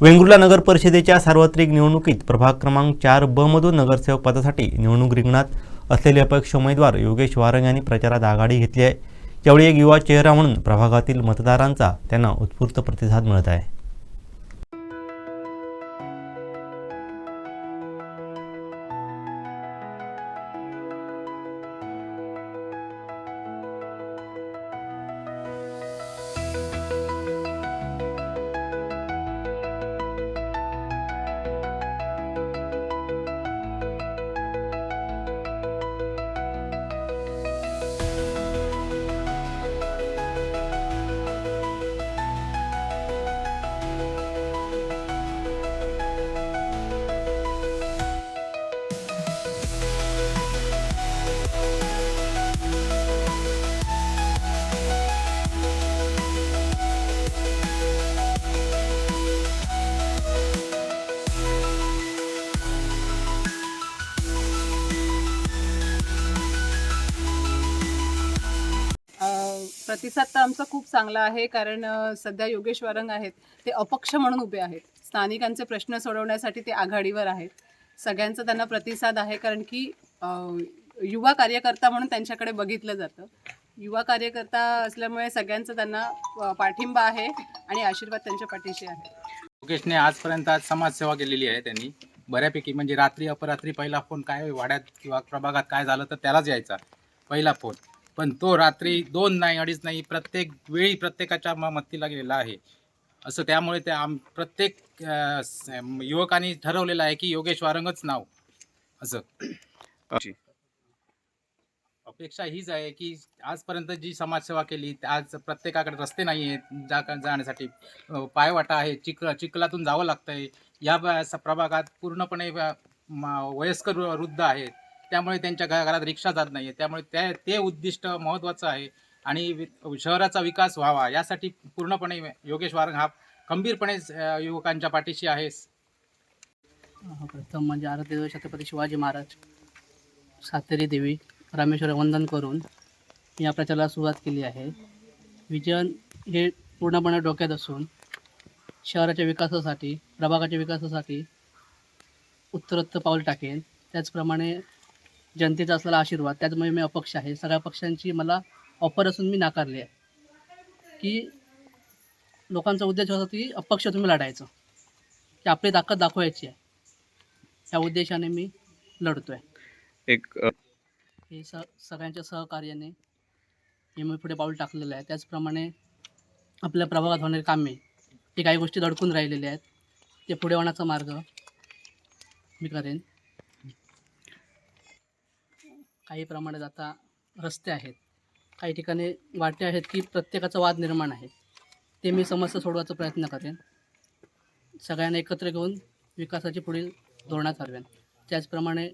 वेंगुर्ला नगर परिषदेच्या सार्वत्रिक निवडणुकीत प्रभाग क्रमांक चार ब मधून नगरसेवक पदासाठी निवडणूक रिंगणात असलेले अपक्ष उमेदवार योगेश वारंग यांनी प्रचारात आघाडी घेतली आहे. यावेळी एक युवा चेहरा म्हणून प्रभागातील मतदारांचा त्यांना उत्स्फूर्त प्रतिसाद मिळत आहे. प्रतिसाद तर आमचा खूप चांगला आहे कारण सध्या योगेश वारंग आहेत ते अपक्ष म्हणून उभे आहेत. स्थानिकांचे प्रश्न सोडवण्यासाठी ते आघाडीवर आहेत. सगळ्यांचा त्यांना प्रतिसाद आहे कारण की युवा कार्यकर्ता म्हणून त्यांच्याकडे बघितलं जातं. युवा कार्यकर्ता असल्यामुळे सगळ्यांचा त्यांना पाठिंबा आहे आणि आशीर्वाद त्यांच्या पाठीशी आहे. योगेशने आजपर्यंत आज समाजसेवा केलेली आहे त्यांनी. बऱ्यापैकी म्हणजे रात्री अपरात्री पहिला फोन काय वाड्यात किंवा प्रभागात काय झालं तर त्यालाच यायचा. पहिला फोन. पण तो रात्री दोन नाही अडीच नाही प्रत्येक वेळी प्रत्येकाच्या म- मत्तीला गेलेला आहे. असं त्यामुळे ते आम प्रत्येक अं, स- युवकांनी ठरवलेलं आहे की योगेश वारंगच नाव. असं. अपेक्षा हीच आहे की आजपर्यंत जी समाजसेवा केली त्या आज प्रत्येकाकडे रस्ते नाही आहेत जा जाण्यासाठी. अ, पायवाटा आहे चिक चिखलातून जावं लागतंय. या ब- स- प्रभागात पूर्णपणे म- वयस्कर वृद्ध आहेत. त्यामुळे त्यांच्या घ- घरात रिक्षा जात नाही त्यामुळे त्या ते उद्दिष्ट महत्त्वाचं आहे. आणि वि- शहराचा विकास व्हावा यासाठी पूर्णपणे योगेश वारंग हा खंबीरपणे युवकांच्या पाठीशी आहे. प्रथम म्हणजे आराध्य छत्रपती शिवाजी महाराज सातेरी देवी रामेश्वर वंदन करून या प्रचाराला सुरुवात केली आहे. विजन हे पूर्णपणे डोक्यात असून शहराच्या विकासासाठी प्रभागाच्या विकासासाठी उत्तरोत्तर पाऊल टाकेन त्याचप्रमाणे जनतेचा असलेला आशीर्वाद त्याचमुळे मी अपक्ष आहे. सगळ्या पक्षांची मला ऑफर असून मी नाकारली आहे. की लोकांचा उद्देश होता की अपक्ष तुम्ही लढायचं. की आपली ताकद दाखवायची आहे. त्या उद्देशाने मी लढतोय. एक अ, हे स सगळ्यांच्या सहकार्याने हे मी पुढे पाऊल टाकलेलं आहे. त्याचप्रमाणे आपल्या प्रभागात होणारे कामे हे काही गोष्टी दडकून राहिलेले आहेत. ते पुढे होण्याचा मार्ग मी करेन. काही प्रमाणात आता रस्ते आहेत. काही ठिकाणी वाटे आहेत की प्रत्येकाचा वाद निर्माण आहे. ते मी समस्या सोडवायचा प्रयत्न करेन. सगळ्यांना एकत्र घेऊन विकासाची पुढील धोरणात ठरवेन त्याचप्रमाणे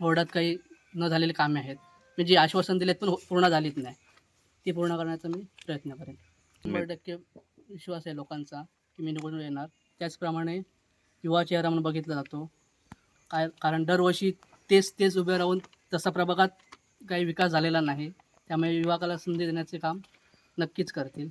बोर्डात काही न झालेली कामे आहेत. मी जी आश्वासन दिलेत पण पूर्ण झालीच नाही. ती पूर्ण करण्याचा मी प्रयत्न करेन. शंभर टक्के विश्वास आहे लोकांचा की मी निवडून येणार. त्याचप्रमाणे युवा चेहरा म्हणून बघितला जातो. काय कारण दरवर्षी तेच तेच उभे राहून तसा प्रभागात काही विकास झालेला नाही. त्यामुळे युवकाला संधी देण्याचे काम नक्कीच करतील.